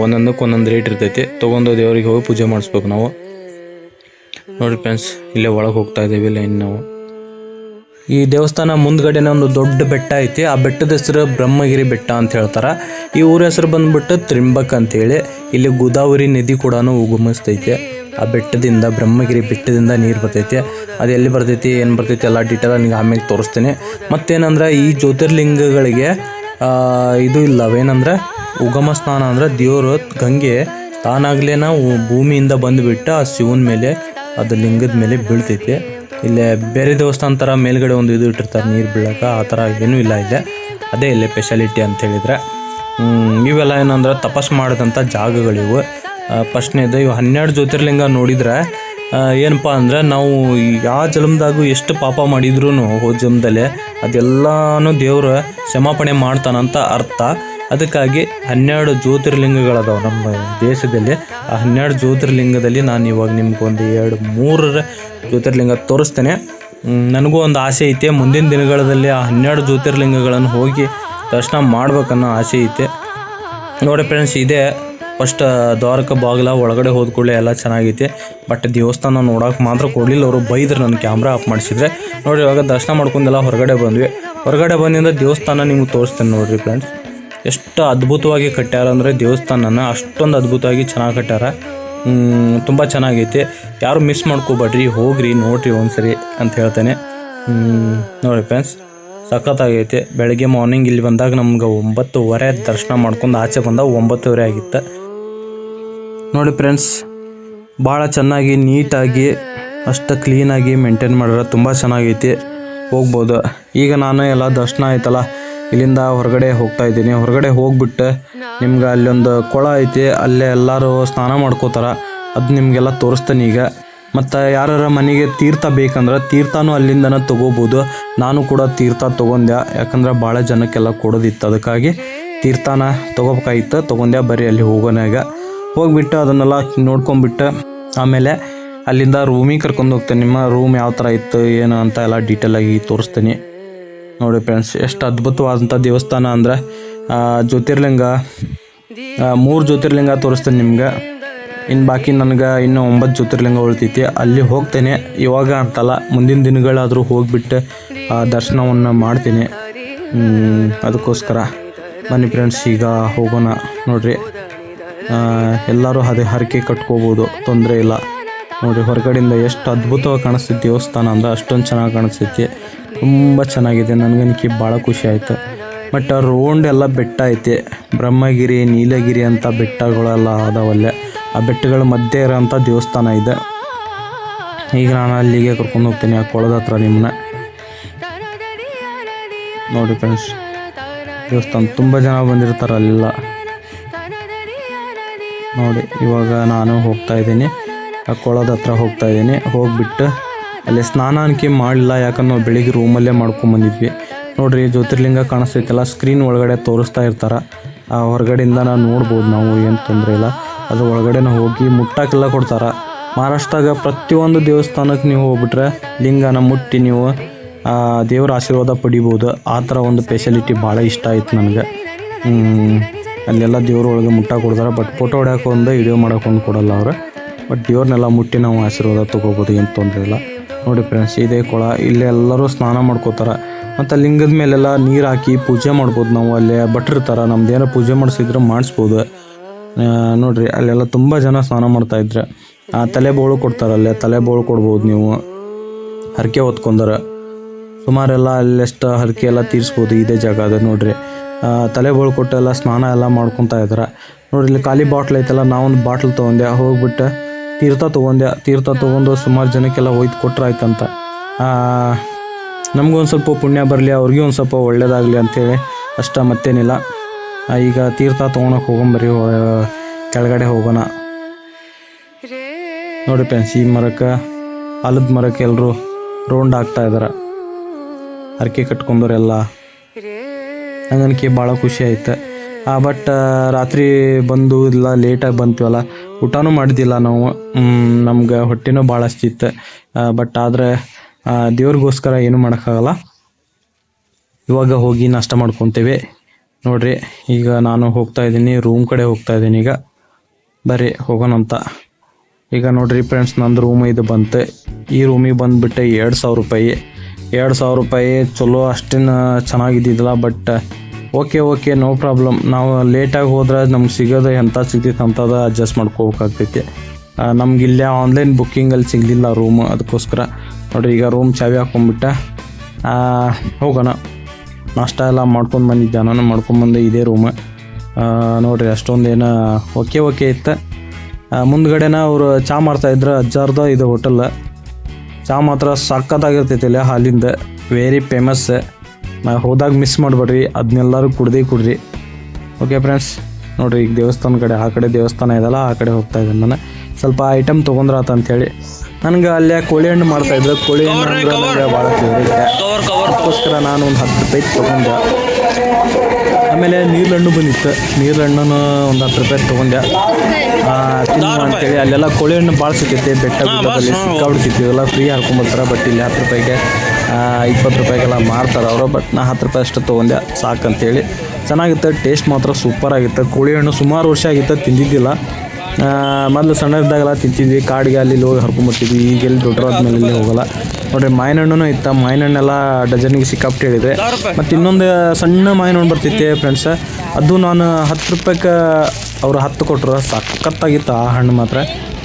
Speaker 1: ಒಂದೊಂದಕ್ಕೆ ಒಂದೊಂದು ರೇಟ್ ಇರ್ತೈತಿ. ತೊಗೊಂಡು ದೇವ್ರಿಗೆ ಹೋಗಿ ಪೂಜೆ ಮಾಡಿಸ್ಬೇಕು ನಾವು. ನೋಡಿ ಫ್ರೆಂಡ್ಸ್, ಇಲ್ಲೇ ಒಳಗೆ ಹೋಗ್ತಾ ಇದ್ದೀವಿ, ಲೈನ್ ನಾವು. ಈ ದೇವಸ್ಥಾನ ಮುಂದ್ಗಡೆನೇ ಒಂದು ದೊಡ್ಡ ಬೆಟ್ಟ ಐತಿ. ಆ ಬೆಟ್ಟದ ಹೆಸರು ಬ್ರಹ್ಮಗಿರಿ ಬೆಟ್ಟ ಅಂತ ಹೇಳ್ತಾರೆ. ಈ ಊರ ಹೆಸರು ಬಂದ್ಬಿಟ್ಟು ತ್ರಿಂಬಕ್ ಅಂತೇಳಿ. ಇಲ್ಲಿ ಗೋದಾವರಿ ನದಿ ಕೂಡ ಉಗಮಿಸ್ತೈತೆ. ಆ ಬೆಟ್ಟದಿಂದ, ಬ್ರಹ್ಮಗಿರಿ ಬೆಟ್ಟದಿಂದ ನೀರು ಬರ್ತೈತೆ. ಅದು ಎಲ್ಲಿ ಬರ್ತೈತಿ, ಏನು ಬರ್ತೈತಿ ಎಲ್ಲ ಡೀಟೇಲ್ ನಿಮ್ಗೆ ಆಮೇಲೆ ತೋರಿಸ್ತೀನಿ. ಮತ್ತೇನಂದ್ರೆ ಈ ಜ್ಯೋತಿರ್ಲಿಂಗಗಳಿಗೆ ಇದು ಇಲ್ಲ, ಅವೇನಂದ್ರೆ ಉಗಮ ಸ್ನಾನ ಅಂದ್ರೆ ದೇವರು ಗಂಗೆ ತಾನಾಗ್ಲೇನ ಭೂಮಿಯಿಂದ ಬಂದುಬಿಟ್ಟು ಆ ಶಿವನ ಮೇಲೆ ಅದು ಲಿಂಗದ ಮೇಲೆ ಬೀಳ್ತೈತಿ. ಇಲ್ಲೇ ಬೇರೆ ದೇವಸ್ಥಾನ ಥರ ಮೇಲ್ಗಡೆ ಒಂದು ಇದು ಇಟ್ಟಿರ್ತಾರೆ, ನೀರು ಬೀಳಕ್ಕೆ ಆ ಥರ ಏನೂ ಇಲ್ಲ ಇದೆ ಅದೇ ಇಲ್ಲಿ ಸ್ಪೆಷಾಲಿಟಿ ಅಂತ ಹೇಳಿದ್ರೆ. ಇವೆಲ್ಲ ಏನಂದ್ರೆ ತಪಸ್ ಮಾಡಿದಂಥ ಜಾಗಗಳಿವು ಫಸ್ಟ್ನೇದು ಇವು ಹನ್ನೆರಡು ಜ್ಯೋತಿರ್ಲಿಂಗ ನೋಡಿದ್ರೆ ಏನಪ್ಪ ಅಂದ್ರೆ ನಾವು ಯಾವ ಜನ್ಮದಾಗೂ ಎಷ್ಟು ಪಾಪ ಮಾಡಿದ್ರೂ ಹೋದ ಜನ್ಮದಲ್ಲಿ ಅದೆಲ್ಲನೂ ದೇವರು ಕ್ಷಮಾಪಣೆ ಮಾಡ್ತಾನಂತ ಅರ್ಥ. ಅದಕ್ಕಾಗಿ ಹನ್ನೆರಡು ಜ್ಯೋತಿರ್ಲಿಂಗಗಳದಾವೆ ನಮ್ಮ ದೇಶದಲ್ಲಿ. ಆ ಹನ್ನೆರಡು ಜ್ಯೋತಿರ್ಲಿಂಗದಲ್ಲಿ ನಾನು ಇವಾಗ ನಿಮ್ಗೊಂದು ಎರಡು ಮೂರರ ಜ್ಯೋತಿರ್ಲಿಂಗ ತೋರಿಸ್ತೇನೆ. ನನಗೂ ಒಂದು ಆಸೆ ಐತೆ. ಮುಂದಿನ ದಿನಗಳಲ್ಲಿ ಆ ಹನ್ನೆರಡು ಜ್ಯೋತಿರ್ಲಿಂಗಗಳನ್ನು ಹೋಗಿ ದರ್ಶನ ಮಾಡ್ಬೇಕನ್ನೋ ಆಸೆ ಐತೆ. ನೋಡಿ ಫ್ರೆಂಡ್ಸ್, ಇದೆ ಫಸ್ಟ್ ದ್ವಾರಕ ಬಾಗಿಲ ಒಳಗಡೆ ಹೋದ ಕೂಡಲೇ ಎಲ್ಲ ಚೆನ್ನಾಗೈತೆ. ಬಟ್ ದೇವಸ್ಥಾನ ನೋಡೋಕೆ ಮಾತ್ರ ಕೊಡಲಿಲ್ಲ. ಅವರು ಬೈದ್ರು ನನ್ನ ಕ್ಯಾಮ್ರಾ ಆಫ್ ಮಾಡಿಸಿದ್ರೆ. ನೋಡಿ, ಇವಾಗ ದರ್ಶನ ಮಾಡ್ಕೊಂಡೆಲ್ಲ ಹೊರಗಡೆ ಬಂದ್ವಿ. ಹೊರಗಡೆ ಬಂದಿಂದ ದೇವಸ್ಥಾನ ನಿಮ್ಗೆ ತೋರಿಸ್ತೇನೆ ನೋಡಿರಿ ಫ್ರೆಂಡ್ಸ್. ಎಷ್ಟು ಅದ್ಭುತವಾಗಿ ಕಟ್ಟ್ಯಾರ ಅಂದರೆ ದೇವಸ್ಥಾನನ ಅಷ್ಟೊಂದು ಅದ್ಭುತವಾಗಿ ಚೆನ್ನಾಗಿ ಕಟ್ಟ್ಯಾರ. ತುಂಬ ಚೆನ್ನಾಗೈತೆ. ಯಾರು ಮಿಸ್ ಮಾಡ್ಕೋಬೇಡ್ರಿ, ಹೋಗ್ರಿ, ನೋಡ್ರಿ ಒಂದ್ಸರಿ ಅಂತ ಹೇಳ್ತೇನೆ. ನೋಡಿ ಫ್ರೆಂಡ್ಸ್ ಸಖತ್ತಾಗೈತೆ. ಬೆಳಗ್ಗೆ ಮಾರ್ನಿಂಗ್ ಇಲ್ಲಿ ಬಂದಾಗ ನಮ್ಗೆ ಒಂಬತ್ತುವರೆ ದರ್ಶನ ಮಾಡ್ಕೊಂಡು ಆಚೆ ಬಂದಾಗ ಒಂಬತ್ತುವರೆ ಆಗಿತ್ತು. ನೋಡಿ ಫ್ರೆಂಡ್ಸ್ ಭಾಳ ಚೆನ್ನಾಗಿ, ನೀಟಾಗಿ, ಅಷ್ಟು ಕ್ಲೀನಾಗಿ ಮೇಂಟೈನ್ ಮಾಡ್ಯಾರ. ತುಂಬ ಚೆನ್ನಾಗೈತಿ. ಹೋಗ್ಬೋದು. ಈಗ ನಾನು ಎಲ್ಲ ದರ್ಶನ ಆಯ್ತಲ್ಲ ಇಲ್ಲಿಂದ ಹೊರಗಡೆ ಹೋಗ್ತಾ ಇದ್ದೀನಿ. ಹೊರಗಡೆ ಹೋಗ್ಬಿಟ್ಟು ನಿಮ್ಗೆ ಅಲ್ಲೊಂದು ಕೊಳ ಐತಿ, ಅಲ್ಲೇ ಎಲ್ಲರೂ ಸ್ನಾನ ಮಾಡ್ಕೋತಾರ. ಅದು ನಿಮಗೆಲ್ಲ ತೋರಿಸ್ತೀನಿ ಈಗ. ಮತ್ತು ಯಾರ ಮನೆಗೆ ತೀರ್ಥ ಬೇಕಂದ್ರೆ ತೀರ್ಥನೂ ಅಲ್ಲಿಂದನೇ ತೊಗೋಬೋದು. ನಾನು ಕೂಡ ತೀರ್ಥ ತೊಗೊಂಡೆ. ಯಾಕಂದ್ರೆ ಭಾಳ ಜನಕ್ಕೆಲ್ಲ ಕೊಡೋದಿತ್ತು. ಅದಕ್ಕಾಗಿ ತೀರ್ಥನ ತೊಗೋಬೇಕಾಗಿತ್ತು. ತೊಗೊಂಡೆ, ಬರೀ ಅಲ್ಲಿ ಹೋಗೋನಾಗ ಹೋಗ್ಬಿಟ್ಟು ಅದನ್ನೆಲ್ಲ ನೋಡ್ಕೊಂಬಿಟ್ಟು ಆಮೇಲೆ ಅಲ್ಲಿಂದ ರೂಮಿಗೆ ಕರ್ಕೊಂಡು ಹೋಗ್ತೇನೆ. ನಿಮ್ಮ ರೂಮ್ ಯಾವ ಥರ ಇತ್ತು, ಏನು ಅಂತ ಎಲ್ಲ ಡೀಟೇಲಾಗಿ ತೋರಿಸ್ತೀನಿ. ನೋಡಿ ಫ್ರೆಂಡ್ಸ್ ಎಷ್ಟು ಅದ್ಭುತವಾದಂಥ ದೇವಸ್ಥಾನ ಅಂದ್ರೆ ಜ್ಯೋತಿರ್ಲಿಂಗ ಮೂರು ಜ್ಯೋತಿರ್ಲಿಂಗ ತೋರಿಸ್ತೇನೆ ನಿಮ್ಗೆ. ಇನ್ನು ಬಾಕಿ ನನಗೆ ಇನ್ನೂ ಒಂಬತ್ತು ಜ್ಯೋತಿರ್ಲಿಂಗ ಉಳಿತೈತಿ. ಅಲ್ಲಿ ಹೋಗ್ತೇನೆ. ಇವಾಗ ಅಂತಲ್ಲ, ಮುಂದಿನ ದಿನಗಳಾದರೂ ಹೋಗಿಬಿಟ್ಟು, ಆ, ದರ್ಶನವನ್ನು ಮಾಡ್ತೀನಿ. ಅದಕ್ಕೋಸ್ಕರ. ಬನ್ನಿ ಫ್ರೆಂಡ್ಸ್ ಈಗ ಹೋಗೋಣ ನೋಡ್ರಿ. ಎಲ್ಲರೂ ಅದೇ ಹರಕೆ ಕಟ್ಕೋಬೋದು, ತೊಂದರೆ ಇಲ್ಲ. ನೋಡ್ರಿ ಹೊರಗಡೆಯಿಂದ ಎಷ್ಟು ಅದ್ಭುತವಾಗಿ ಕಾಣಿಸ್ತೈತಿ ದೇವಸ್ಥಾನ ಅಂದ್ರೆ, ಅಷ್ಟೊಂದು ಚೆನ್ನಾಗಿ ಕಾಣಿಸ್ತೈತಿ. ತುಂಬ ಚೆನ್ನಾಗಿದೆ. ನನಗನ್ಕಿ ಭಾಳ ಖುಷಿ ಆಯಿತು. ಬಟ್ ರೌಂಡ್ ಎಲ್ಲ ಬೆಟ್ಟ ಐತೆ ಬ್ರಹ್ಮಗಿರಿ, ನೀಲಗಿರಿ ಅಂತ ಬೆಟ್ಟಗಳೆಲ್ಲ ಅದಾವಲ್ಲೇ ಆ ಬೆಟ್ಟಗಳ ಮಧ್ಯೆ ಇರೋಂಥ ದೇವಸ್ಥಾನ ಇದೆ. ಈಗ ನಾನು ಅಲ್ಲಿಗೆ ಕರ್ಕೊಂಡು ಹೋಗ್ತೀನಿ, ಆ ಕೊಳದ ಹತ್ರ ನಿಮ್ಮನ್ನ. ನೋಡಿ ಫ್ರೆಂಡ್ಸ್ ದೇವಸ್ಥಾನ ತುಂಬ ಜನ ಬಂದಿರ್ತಾರೆ ಅಲ್ಲೆಲ್ಲ. ನೋಡಿ, ಇವಾಗ ನಾನು ಹೋಗ್ತಾ ಇದ್ದೀನಿ. ಆ ಕೊಳದ ಹತ್ರ ಹೋಗ್ತಾ ಇದ್ದೀನಿ. ಹೋಗ್ಬಿಟ್ಟು ಅಲ್ಲಿ ಸ್ನಾನ ಅನ್ಕೆ ಮಾಡಲಿಲ್ಲ, ಯಾಕಂದ್ರೆ ನಾವು ಬೆಳಿಗ್ಗೆ ರೂಮಲ್ಲೇ ಮಾಡ್ಕೊಂಬಂದಿದ್ವಿ ನೋಡ್ರಿ, ಜ್ಯೋತಿರ್ಲಿಂಗ ಕಾಣಿಸ್ತೈತಲ್ಲ ಸ್ಕ್ರೀನ್ ಒಳಗಡೆ ತೋರಿಸ್ತಾ ಇರ್ತಾರೆ. ಆ, ಹೊರಗಡೆಯಿಂದ ನಾವು ನೋಡ್ಬೋದು ನಾವು, ಏನು ತೊಂದರೆ ಇಲ್ಲ. ಅದ್ರ ಒಳಗಡೆ ನಾವು ಹೋಗಿ ಮುಟ್ಟಕ್ಕೆಲ್ಲ ಕೊಡ್ತಾರೆ. ಮಹಾರಾಷ್ಟ್ರದಾಗ ಪ್ರತಿಯೊಂದು ದೇವಸ್ಥಾನಕ್ಕೆ ನೀವು ಹೋಗ್ಬಿಟ್ರೆ ಲಿಂಗನ ಮುಟ್ಟಿ ನೀವು ದೇವರ ಆಶೀರ್ವಾದ ಪಡಿಬೋದು. ಆ ಥರ ಒಂದು ಫೆಸಿಲಿಟಿ ಭಾಳ ಇಷ್ಟ ಆಯ್ತು ನನಗೆ. ಅಲ್ಲೆಲ್ಲ ದೇವ್ರ ಒಳಗೆ ಮುಟ್ಟ ಕೊಡ್ತಾರೆ. ಬಟ್ ಫೋಟೋ ಹೊಡ್ಯಾಕ ಒಂದು ವಿಡಿಯೋ ಮಾಡಕ್ಕೆ ಒಂದು ಕೊಡಲ್ಲ ಅವ್ರು. ಬಟ್ ದೇವ್ರನ್ನೆಲ್ಲ ಮುಟ್ಟಿ ನಾವು ಆಶೀರ್ವಾದ ತೊಗೋಬೋದು, ಏನು ತೊಂದರೆ ಇಲ್ಲ. ನೋಡಿ ಫ್ರೆಂಡ್ಸ್ ಇದೇ ಕೊಳ. ಇಲ್ಲೆಲ್ಲರೂ ಸ್ನಾನ ಮಾಡ್ಕೋತಾರೆ. ಮತ್ತು ಲಿಂಗದ ಮೇಲೆಲ್ಲ ನೀರು ಹಾಕಿ ಪೂಜೆ ಮಾಡ್ಬೋದು ನಾವು. ಅಲ್ಲೇ ಭಟ್ರಿರ್ತಾರೆ ಏನೋ ಪೂಜೆ ಮಾಡಿಸಿದ್ರೆ ಮಾಡಿಸ್ಬೋದು. ನೋಡಿರಿ ಅಲ್ಲೆಲ್ಲ ತುಂಬ ಜನ ಸ್ನಾನ ಮಾಡ್ತಾ ಇದ್ರೆ. ಆ, ತಲೆ ಬೋಳು ಕೊಡ್ತಾರೆ ಅಲ್ಲೇ ತಲೆ ಬೋಳು ಕೊಡ್ಬೋದು ನೀವು. ಹರಕೆ ಹೊತ್ಕೊಂಡಾರೆ. ಸುಮಾರೆಲ್ಲ ಅಲ್ಲೆಷ್ಟು ಹರಕೆ ಎಲ್ಲ ತೀರಿಸ್ಬೋದು ಇದೇ ಜಾಗ ಅದ ನೋಡ್ರಿ ತಲೆ ಬೋಳು ಕೊಟ್ಟೆಲ್ಲ ಸ್ನಾನ ಎಲ್ಲ ಮಾಡ್ಕೊತಾ ಇದ್ದಾರೆ ನೋಡಿರಿ ಇಲ್ಲಿ ಖಾಲಿ ಬಾಟ್ಲ್ ಐತಲ್ಲ ನಾವೊಂದು ಬಾಟ್ಲ್ ತೊಗೊಂಡೆ. ಹೋಗ್ಬಿಟ್ಟು ತೀರ್ಥ ತೊಗೊಂಡೆ, ತೀರ್ಥ ತೊಗೊಂಡು ಸುಮಾರು ಜನಕ್ಕೆಲ್ಲ ಹೋಯ್ತು ಕೊಟ್ರೆ ಆಯ್ತಂತ ನಮಗೊಂದು ಸ್ವಲ್ಪ ಪುಣ್ಯ ಬರಲಿ ಅವ್ರಿಗೆ ಒಂದು ಸ್ವಲ್ಪ ಒಳ್ಳೇದಾಗಲಿ ಅಂತೇಳಿ ಅಷ್ಟ ಮತ್ತೇನಿಲ್ಲ. ಈಗ ತೀರ್ಥ ತೊಗೊಳಕ್ಕೆ ಹೋಗೊಂಬರಿ ಕೆಳಗಡೆ ಹೋಗೋಣ. ನೋಡಿ ಫ್ರೆಂಡ್ಸ್, ಈ ಮರಕ್ಕೆ ಆಲದ ಮರಕ್ಕೆ ಎಲ್ಲರೂ ರೌಂಡ್ ಆಗ್ತಾ ಇದ್ದಾರೆ ಹರಕೆ ಕಟ್ಕೊಂಡವ್ರೆಲ್ಲ. ನನಗೆ ಭಾಳ ಖುಷಿ ಆಯ್ತು. ಬಟ್ ರಾತ್ರಿ ಬಂದು ಇಲ್ಲ, ಲೇಟಾಗಿ ಬಂತೀವಲ್ಲ ಊಟನೂ ಮಾಡಿದ್ದಿಲ್ಲ ನಾವು. ನಮ್ಗೆ ಹೊಟ್ಟೆನೂ ಭಾಳ ಹಸ್ತಿತ್ತು ಬಟ್ ಆದರೆ ದೇವ್ರಿಗೋಸ್ಕರ ಏನು ಮಾಡೋಕ್ಕಾಗಲ್ಲ. ಇವಾಗ ಹೋಗಿ ನಾಷ್ಟ ಮಾಡ್ಕೊತೇವೆ. ನೋಡ್ರಿ, ಈಗ ನಾನು ಹೋಗ್ತಾ ಇದ್ದೀನಿ ರೂಮ್ ಕಡೆ ಹೋಗ್ತಾ ಇದ್ದೀನಿ ಈಗ. ಬರ್ರಿ ಹೋಗೋಣಂತ ಈಗ ನೋಡ್ರಿ ಫ್ರೆಂಡ್ಸ್ ನಂದು ರೂಮ್ ಇದು ಬಂತು. ಈ ರೂಮಿಗೆ ಬಂದುಬಿಟ್ಟೆ ಎರಡು ಸಾವಿರ ರೂಪಾಯಿ. ಎರಡು ಸಾವಿರ ರೂಪಾಯಿ ಚಲೋ ಅಷ್ಟೇನು ಚೆನ್ನಾಗಿದ್ದಿದ್ದಿಲ್ಲ but okay okay no problem ನಾವು ಲೇಟಾಗಿ ಹೋದ್ರೆ ನಮ್ಗೆ ಸಿಗೋದು ಎಂಥ ಸಿಗ್ತೈತೆ ಅಂಥದ್ದು ಅಡ್ಜಸ್ಟ್ ಮಾಡ್ಕೋಬೇಕಾಗ್ತೈತಿ. ನಮ್ಗೆ ಇಲ್ಲೇ ಆನ್ಲೈನ್ ಬುಕ್ಕಿಂಗಲ್ಲಿ ಸಿಗಲಿಲ್ಲ ರೂಮ್ ಅದಕ್ಕೋಸ್ಕರ. ನೋಡ್ರಿ ಈಗ ರೂಮ್ ಚಾವಿ ಹಾಕೊಂಡ್ಬಿಟ್ಟೆ ಆ, ಹೋಗೋಣ. ನಾಷ್ಟ ಎಲ್ಲ ಮಾಡ್ಕೊಂಡು ಬಂದಿದ್ದೆ ನಾನು ಮಾಡ್ಕೊಂಬಂದೆ ಇದೇ ರೂಮ್ ನೋಡ್ರಿ ಅಷ್ಟೊಂದೇನು ಓಕೆ ಓಕೆ ಇತ್ತು. ಮುಂದ್ಗಡೆನ ಅವರು ಚಾ ಮಾಡ್ತಾಯಿದ್ರು ಅಜ್ಜಾರ್ದ ಇದು ಹೋಟೆಲ್ ಚಾ ಮಾತ್ರ ಸಖತ್ತಾಗಿರ್ತೈತಿ ಇಲ್ಲ ಹಾಲಿಂದ. ವೆರಿ ಫೇಮಸ್ ಹೋದಾಗ ಮಿಸ್ ಮಾಡಬೇಡ್ರಿ ಅದನ್ನೆಲ್ಲರೂ ಕುಡ್ದು ಕುಡ್ರಿ. ಓಕೆ ಫ್ರೆಂಡ್ಸ್ ನೋಡಿರಿ ಈಗ ದೇವಸ್ಥಾನ ಕಡೆ ಆ ಕಡೆ ದೇವಸ್ಥಾನ ಇದೆಲ್ಲ ಆ ಕಡೆ ಹೋಗ್ತಾ ಇದ್ದೀನಿ ನಾನು. ಸ್ವಲ್ಪ ಐಟಮ್ ತೊಗೊಂಡ್ರಾತ ಅಂತೇಳಿ. ನನಗೆ ಅಲ್ಲೇ ಕೋಳಿ ಹಣ್ಣು ಮಾಡ್ತಾಯಿದ್ರು ಕೋಳಿ ಹಣ್ಣು ಅಂದ್ರೆ ನನಗೆ ಭಾಳ ಫೇವ್ರೇಟ್ ಅದಕ್ಕೋಸ್ಕರ ನಾನು ಒಂದು ಹತ್ತು ರೂಪಾಯಿ ತೊಗೊಂಡೆ. ಆಮೇಲೆ ನೀರ್ಹಣ್ಣು ಬಂದಿತ್ತು. ನೀರ್ಲಣ್ಣು ಒಂದು ಹತ್ತು ರೂಪಾಯಿ ತೊಗೊಂಡೆ. ತಿನ್ನು ಅಂತೇಳಿ. ಅಲ್ಲೆಲ್ಲ ಕೋಳಿ ಹಣ್ಣು ಭಾಳ ಸಿಕ್ಕೈತೆ ಬೆಟ್ಟ ಸಿಕ್ಕಾಬಿಟ್ಟು ಸಿಕ್ಕಿದೆಲ್ಲ ಫ್ರೀ ಹಾರ್ಕೊಂಬರ್ತಾರೆ ಬಟ್ ಇಲ್ಲಿ ಹತ್ತು ರೂಪಾಯಿಗೆ ಇಪ್ಪತ್ತು ರೂಪಾಯಿಗೆಲ್ಲ ಮಾರ್ತಾರೆ ಅವರು ಬಟ್ ನಾ ಹತ್ತು ರೂಪಾಯಿ ಅಷ್ಟು ತೊಗೊಂಡೆ, ಸಾಕಂತೇಳಿ. ಚೆನ್ನಾಗಿತ್ತು ಟೇಸ್ಟ್ ಮಾತ್ರ ಸೂಪರ್ ಆಗಿತ್ತು. ಕೋಳಿ ಹಣ್ಣು ಸುಮಾರು ವರ್ಷ ಆಗಿತ್ತು, ತಿಂದಿದ್ದಿಲ್ಲ. ಮೊದಲು ಸಣ್ಣದಾಗೆಲ್ಲ ತಿಂತಿದ್ವಿ, ಕಾಡಿಗೆ ಅಲ್ಲಿ ಹೋಗಿ ಹರ್ಕೊಂಬರ್ತಿದ್ವಿ, ಈಗ ಎಲ್ಲಿ ದೊಡ್ಡರಾದ್ಮೇಲೆ ಇಲ್ಲಿ ಹೋಗಲ್ಲ. ನೋಡಿರಿ ಮಾವಿನ ಹಣ್ಣು ಇತ್ತ ಮಾವಿನ ಹಣ್ಣೆಲ್ಲ ಡಜನ್ಗೆ ಸಿಕ್ಕಾಪಟ್ಟೆ ಹೇಳಿದ್ರೆ ಮತ್ತು ಇನ್ನೊಂದು ಸಣ್ಣ ಮಾವಿನ ಹಣ್ಣು ಬರ್ತಿತ್ತೆ ಫ್ರೆಂಡ್ಸ ಅದು ನಾನು ಹತ್ತು ರೂಪಾಯಿಗೆ ಅವರು ಹತ್ತು ಕೊಟ್ಟರು ಸಖತ್ತಾಗಿತ್ತು ಆ ಹಣ್ಣು ಮಾತ್ರ.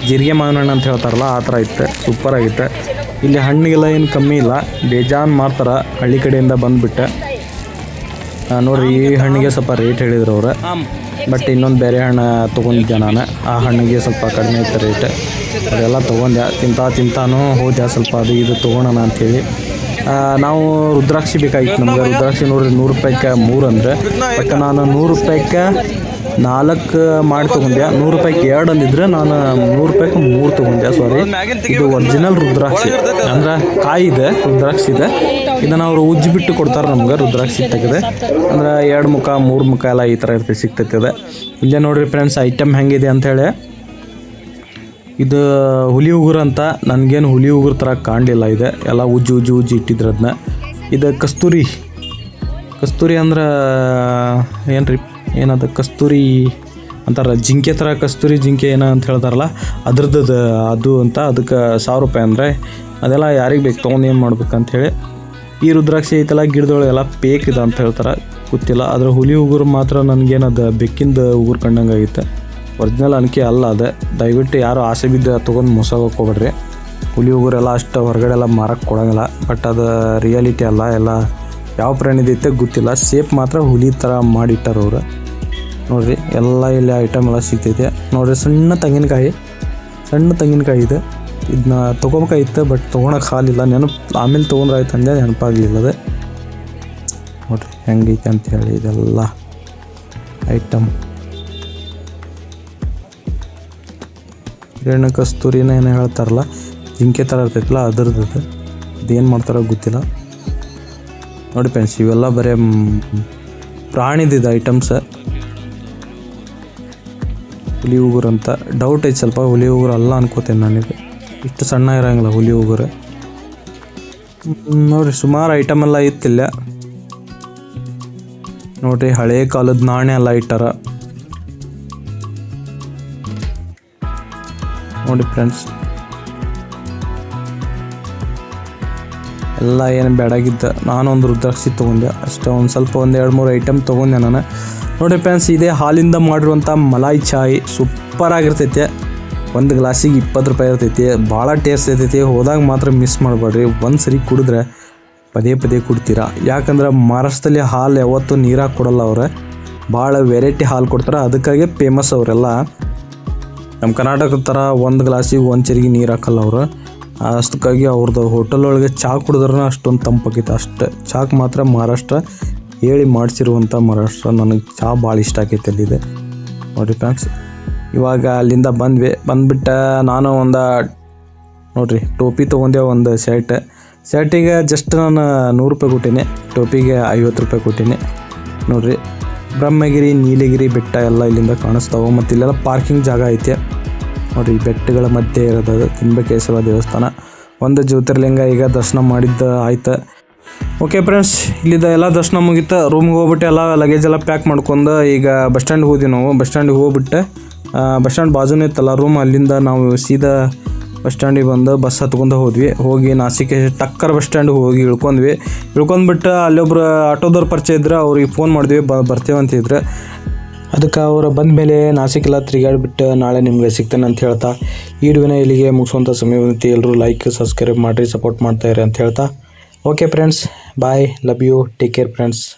Speaker 1: ಜೀರಿಗೆ ಮಾವಿನ ಹಣ್ಣು ಅಂತ ಹೇಳ್ತಾರಲ್ಲ, ಆ ಥರ ಇತ್ತು. ಸೂಪರ್ ಆಗಿತ್ತು. ಇಲ್ಲಿ ಹಣ್ಣಿಗೆಲ್ಲ ಏನು ಕಮ್ಮಿ ಇಲ್ಲ. ಬೇಜಾನ್ ಮಾರ್ತಾರೆ ಹಳ್ಳಿ ಕಡೆಯಿಂದ ಬಂದುಬಿಟ್ಟೆ. ನೋಡ್ರಿ, ಈ ಹಣ್ಣಿಗೆ ಸ್ವಲ್ಪ ರೇಟ್ ಹೇಳಿದ್ರು ಅವ್ರು. ಬಟ್ ಇನ್ನೊಂದು ಬೇರೆ ಹಣ್ಣು ತೊಗೊಂಡಿದ್ದೆ ನಾನು. ಆ ಹಣ್ಣಿಗೆ ಸ್ವಲ್ಪ ಕಡಿಮೆ ಇತ್ತು ರೇಟ್ ಅದೆಲ್ಲ ತೊಗೊಂಡೆ. ತಿಂತಾ ತಿಂತಾನೂ ಹೋದೆ. ಸ್ವಲ್ಪ ಅದು ಇದು ತೊಗೊಳೋಣ ಅಂಥೇಳಿ ನಾವು ರುದ್ರಾಕ್ಷಿ ಬೇಕಾಗಿತ್ತು ನಮಗೆ. ರುದ್ರಾಕ್ಷಿ ನೋಡಿರಿ, ನೂರು ರೂಪಾಯಿಗೆ ಮೂರು ಅಂದರೆ. ಬಟ್ ನಾನು ನೂರು ರೂಪಾಯಿಗೆ ನಾಲ್ಕು ಮಾಡಿ ತೊಗೊಂಡೆ. ನೂರು ರೂಪಾಯಿಗೆ ಎರಡು ಅಂದಿದ್ರೆ ನಾನು ನೂರು ರೂಪಾಯಿಗೆ ಮೂರು ತೊಗೊಂಡೆ ಸಾರಿ ಇದು ಒರಿಜಿನಲ್ ರುದ್ರಾಕ್ಷಿ. ಅಂದ್ರೆ ಕಾಯಿ ಇದೆ, ರುದ್ರಾಕ್ಷಿ ಇದೆ. ಇದನ್ನು ಅವರು ಉಜ್ಜಿ ಬಿಟ್ಟು ಕೊಡ್ತಾರೆ ನಮ್ಗೆ, ರುದ್ರಾಕ್ಷಿ ತೆಗೆದೆ. ಅಂದ್ರೆ ಎರಡು ಮುಖ, ಮೂರು ಮುಖ ಎಲ್ಲ ಈ ಥರ ಇರ್ತದೆ ಸಿಗ್ತೈತೆ ಅದು ಇಲ್ಲೇ ನೋಡ್ರಿ ಫ್ರೆಂಡ್ಸ್ ಐಟಮ್ ಹೆಂಗಿದೆ ಅಂಥೇಳಿ ಇದು ಹುಲಿ ಉಗುರು ಅಂತ. ನನಗೇನು ಹುಲಿ ಉಗುರು ಥರ ಕಾಣಲಿಲ್ಲ ಇದೆ. ಎಲ್ಲ ಉಜ್ಜು ಉಜ್ಜು, ಉಜ್ಜಿ ಇಟ್ಟಿದ್ರು ಅದನ್ನ ಇದು ಕಸ್ತೂರಿ. ಕಸ್ತೂರಿ ಅಂದ್ರೆ, ಏನ್ರಿ? ಏನದು ಕಸ್ತೂರಿ ಅಂತಾರ ಜಿಂಕೆ ಥರ ಕಸ್ತೂರಿ ಜಿಂಕೆ ಏನ ಅಂತ ಹೇಳ್ತಾರಲ್ಲ, ಅದ್ರದ್ದು ಅದು ಅಂತ ಅದಕ್ಕೆ ಸಾವಿರ ರೂಪಾಯಿ ಅಂದರೆ ಅದೆಲ್ಲ ಯಾರಿಗೆ ಬೇಕು, ತೊಗೊಂಡು ಏನು ಮಾಡ್ಬೇಕಂತ ಹೇಳಿ. ಈ ರುದ್ರಾಕ್ಷಿ ಐತೆಲ್ಲ ಗಿಡದೊಳಗೆಲ್ಲ ಪೇಕ್ ಇದೆ ಅಂತ ಹೇಳ್ತಾರೆ, ಗೊತ್ತಿಲ್ಲ. ಅದ್ರ ಹುಲಿ ಉಗುರು ಮಾತ್ರ ನನಗೇನದು ಬೆಕ್ಕಿಂದ ಉಗುರು ಕಂಡಂಗೆ ಆಗಿತ್ತು ಒರಿಜಿನಲ್ ಅನಿಕೆ ಅಲ್ಲ ಅದು. ದಯವಿಟ್ಟು ಯಾರು ಆಸೆ ಬಿದ್ದು ತೊಗೊಂಡು ಮೋಸ ಹೋಗ್ಬೇಡ್ರಿ. ಹುಲಿ ಉಗುರೆಲ್ಲ ಅಷ್ಟು ಹೊರಗಡೆ ಎಲ್ಲ ಮಾರಕ್ಕೆ ಕೊಡೋಂಗಿಲ್ಲ. ಬಟ್ ಅದು ರಿಯಾಲಿಟಿ ಅಲ್ಲ, ಎಲ್ಲ ಯಾವ ಪ್ರಾಣಿದೈತೆ ಗೊತ್ತಿಲ್ಲ. ಸೇಫ್ ಮಾತ್ರ ಹುಲಿ ಥರ ಮಾಡಿಟ್ಟಾರ ಅವರು. ನೋಡ್ರಿ ಎಲ್ಲ ಇಲ್ಲಿ ಐಟಮ್ ಎಲ್ಲ ಸಿಗ್ತೈತೆ. ನೋಡ್ರಿ ಸಣ್ಣ ತೆಂಗಿನಕಾಯಿ ಸಣ್ಣ ತೆಂಗಿನಕಾಯಿ ಇದೆ. ಇದನ್ನ ತೊಗೊಬೇಕಾಗಿತ್ತು ಬಟ್ ತೊಗೊಳಕ್ಕೆ ಹಾಲಿಲ್ಲ. ನೆನಪು, ಆಮೇಲೆ ತೊಗೊಂಡ್ರಾಯ್ತು ಅಂದೆ ನೆನಪಾಗಲಿಲ್ಲ ಅದು
Speaker 2: ನೋಡ್ರಿ, ಹೆಂಗೈತೆ ಹೇಳಿ ಇದೆಲ್ಲ ಐಟಮ್ ರೇಣು ಕಸ್ತೂರಿನ ಏನೋ ಹೇಳ್ತಾರಲ್ಲ, ಜಿಂಕೆ ಥರ ಇರ್ತೈತಲ್ಲ, ಅದ್ರದ್ದು ಅದು. ಅದೇನು ಮಾಡ್ತಾರೋ ಗೊತ್ತಿಲ್ಲ. ನೋಡಿ ಫ್ರೆಂಡ್ಸ್ ಇವೆಲ್ಲ ಬರೀ ಪ್ರಾಣಿದಿದೆ ಐಟಮ್ಸ್ ಹುಲಿ ಉಗುರು ಅಂತ ಡೌಟ್ ಐತೆ ಸ್ವಲ್ಪ ಹುಲಿ ಉಗುರು ಅಲ್ಲ ಅನ್ಕೋತೇನೆ ನನಗೆ ಇಷ್ಟು ಸಣ್ಣ ಇರಂಗಿಲ್ಲ ಹುಲಿ ಉಗುರು ನೋಡಿರಿ, ಸುಮಾರು ಐಟಮ್ ಎಲ್ಲ ಇತ್ತಿಲ್ಲ ನೋಡ್ರಿ, ಹಳೆ ಕಾಲದ ನಾಣ್ಯ ಎಲ್ಲ ಇಟ್ಟಾರ ನೋಡಿ ಫ್ರೆಂಡ್ಸ್ ಎಲ್ಲ ಏನು ಬೇಡಾಗಿದ್ದ. ನಾನು ಒಂದು ರುದ್ರಾಕ್ಷಿ ತೊಗೊಂಡೆ. ಅಷ್ಟೇ, ಒಂದು ಸ್ವಲ್ಪ ಒಂದು ಎರಡು ಮೂರು ಐಟಮ್ ತೊಗೊಂಡೆ ನಾನು. ನೋಡಿ ಫ್ರೆಂಡ್ಸ್, ಇದೇ ಹಾಲಿಂದ ಮಾಡಿರುವಂಥ ಮಲಾಯಿ ಚಾಯ್ ಸೂಪರ್ ಆಗಿರ್ತೈತೆ. ಒಂದು ಗ್ಲಾಸಿಗೆ ಇಪ್ಪತ್ತು ರೂಪಾಯಿ ಇರ್ತೈತಿ. ಭಾಳ ಟೇಸ್ಟ್ ಇರ್ತೈತಿ. ಹೋದಾಗ ಮಾತ್ರ ಮಿಸ್ ಮಾಡಬೇಡ್ರಿ. ಒಂದು ಸರಿ ಕುಡಿದ್ರೆ ಪದೇ ಪದೇ ಕುಡ್ತೀರಾ. ಯಾಕಂದ್ರೆ ಮಹಾರಾಷ್ಟ್ರದಲ್ಲಿ ಹಾಲು ಯಾವತ್ತೂ ನೀರಾಗಿ ಕೊಡಲ್ಲ ಅವ್ರೆ. ಭಾಳ ವೆರೈಟಿ ಹಾಲು ಕೊಡ್ತಾರೆ. ಅದಕ್ಕಾಗಿ ಫೇಮಸ್ ಅವರೆಲ್ಲ. ನಮ್ಮ ಕರ್ನಾಟಕದ ಥರ ಒಂದು ಗ್ಲಾಸಿಗೆ ಒಂದು ಚರಿಗೆ ನೀರು ಹಾಕಲ್ಲ ಅವರು. ಅಷ್ಟಕ್ಕಾಗಿ ಅವ್ರದ್ದು ಹೋಟೆಲ್ ಒಳಗೆ ಚಾ ಕುಡಿದ್ರೂ ಅಷ್ಟೊಂದು ತಂಪಾಗೈತೆ ಅಷ್ಟೇ. ಚಾಕ್ ಮಾತ್ರ ಮಹಾರಾಷ್ಟ್ರ ಹೇಳಿ ಮಾಡಿಸಿರುವಂಥ ಮಹಾರಾಷ್ಟ್ರ ನನಗೆ ಚಹಾ ಭಾಳ ಇಷ್ಟ ಆಗೈತೆ ಅಲ್ಲಿದೆ. ನೋಡಿರಿ ಫ್ರೆಂಡ್ಸ್ ಇವಾಗ ಅಲ್ಲಿಂದ ಬಂದ್ವಿ, ಬಂದ್ಬಿಟ್ಟು ನಾನು ಒಂದು ನೋಡಿರಿ ಟೋಪಿ ತೊಗೊಂಡೆ ಒಂದು ಶರ್ಟ್ ಶರ್ಟಿಗೆ ಜಸ್ಟ್ ನಾನು ನೂರು ರೂಪಾಯಿ ಕೊಟ್ಟೀನಿ, ಟೋಪಿಗೆ ಐವತ್ತು ರೂಪಾಯಿ ಕೊಟ್ಟೀನಿ. ನೋಡಿರಿ, ಬ್ರಹ್ಮಗಿರಿ, ನೀಲಗಿರಿ ಬೆಟ್ಟ ಎಲ್ಲ ಇಲ್ಲಿಂದ ಕಾಣಿಸ್ತಾವೆ. ಮತ್ತು ಇಲ್ಲೆಲ್ಲ ಪಾರ್ಕಿಂಗ್ ಜಾಗ ಐತೆ. ನೋಡಿರಿ ಬೆಟ್ಟಗಳ ಮಧ್ಯೆ ಇರೋದು ತುಂಬ ತಿಂಬಕೇಶ್ವರ ದೇವಸ್ಥಾನ. ಒಂದು ಜ್ಯೋತಿರ್ಲಿಂಗ ಈಗ ದರ್ಶನ ಮಾಡಿದ್ದು ಆಯ್ತು. ಓಕೆ ಫ್ರೆಂಡ್ಸ್ ಇಲ್ಲಿದ್ದ ಎಲ್ಲ ದರ್ಶನ ಮುಗಿತ. ರೂಮ್ಗೆ ಹೋಗ್ಬಿಟ್ಟು ಎಲ್ಲ ಲಗೇಜ್ ಎಲ್ಲ ಪ್ಯಾಕ್ ಮಾಡ್ಕೊಂಡು ಈಗ ಬಸ್ ಸ್ಟ್ಯಾಂಡ್ಗೆ ಹೋದ್ವಿ ನಾವು. ಬಸ್ ಸ್ಟ್ಯಾಂಡಿಗೆ ಹೋಗ್ಬಿಟ್ಟು ಬಸ್ ಸ್ಟ್ಯಾಂಡ್ ಬಾಜುನೇ ಇತ್ತಲ್ಲ ರೂಮ್ ಅಲ್ಲಿಂದ ನಾವು ಸೀದಾ ಬಸ್ ಸ್ಟ್ಯಾಂಡಿಗೆ ಬಂದು ಬಸ್ ಹತ್ಕೊಂಡು ಹೋದ್ವಿ. ಹೋಗಿ ನಾಸಿಕೆ ಟಕ್ಕರ್ ಬಸ್ ಸ್ಟ್ಯಾಂಡಿಗೆ ಹೋಗಿ ಇಳ್ಕೊಂಡ್ವಿ. ಇಳ್ಕೊಂಡ್ಬಿಟ್ಟು ಅಲ್ಲೊಬ್ರು ಆಟೋದವ್ರು ಪರಿಚಯ ಇದ್ರೆ, ಅವ್ರಿಗೆ ಫೋನ್ ಮಾಡಿದ್ವಿ, ಬ, ಬರ್ತೇವೆ ಅಂತಿದ್ರು ಅದಕ್ಕೆ ಅವರು ಬಂದ ಮೇಲೆ ನಾಸಿಕೆಲ್ಲ ತಿರುಗಾಡ್ಬಿಟ್ಟು ನಾಳೆ ನಿಮಗೆ ಸಿಗ್ತೇನೆ ಅಂತ ಹೇಳ್ತಾ, ಈ ವಿಡಿಯೋನ ಇಲ್ಲಿಗೆ ಮುಗಿಸುವಂಥ ಸಮಯ ಬಂದೈತಿ ಎಲ್ಲರೂ ಲೈಕ್ ಸಬ್ಸ್ಕ್ರೈಬ್ ಮಾಡಿರಿ ಸಪೋರ್ಟ್ ಮಾಡ್ತಾ ಇರಿ ಅಂತ ಹೇಳ್ತಾ. Okay friends Bye. Love you. Take care, friends.